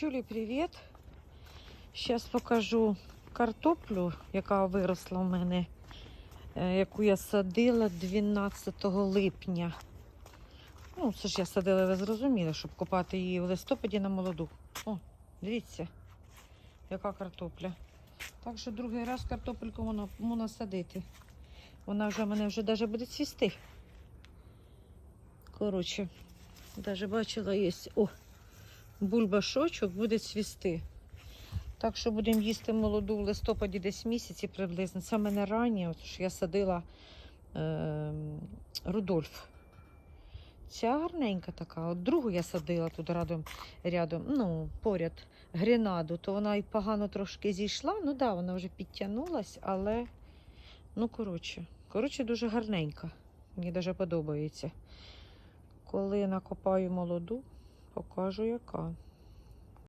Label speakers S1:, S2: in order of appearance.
S1: Дівчулі, привіт! Зараз покажу картоплю, яка виросла в мене, е, яку я садила 12 липня. Ну, це ж я садила, ви зрозуміли, щоб копати її в листопаді на молоду. О, дивіться, яка картопля. Так що другий раз картопельку можна, можна садити. Вона вже мене вже навіть буде цвісти. Коротше, навіть бачила, є. О, бульбашочок буде цвісти. Так що будемо їсти молоду в листопаді десь місяці приблизно. Це мене раннє, ж я садила е, Рудольф. Ця гарненька така. От другу я садила тут рядом, рядом ну, поряд гренаду, то вона і погано трошки зійшла. Ну так, да, вона вже підтягнулась, але ну, коротше, коротше, дуже гарненька. Мені дуже подобається. Коли накопаю молоду, покажу яка.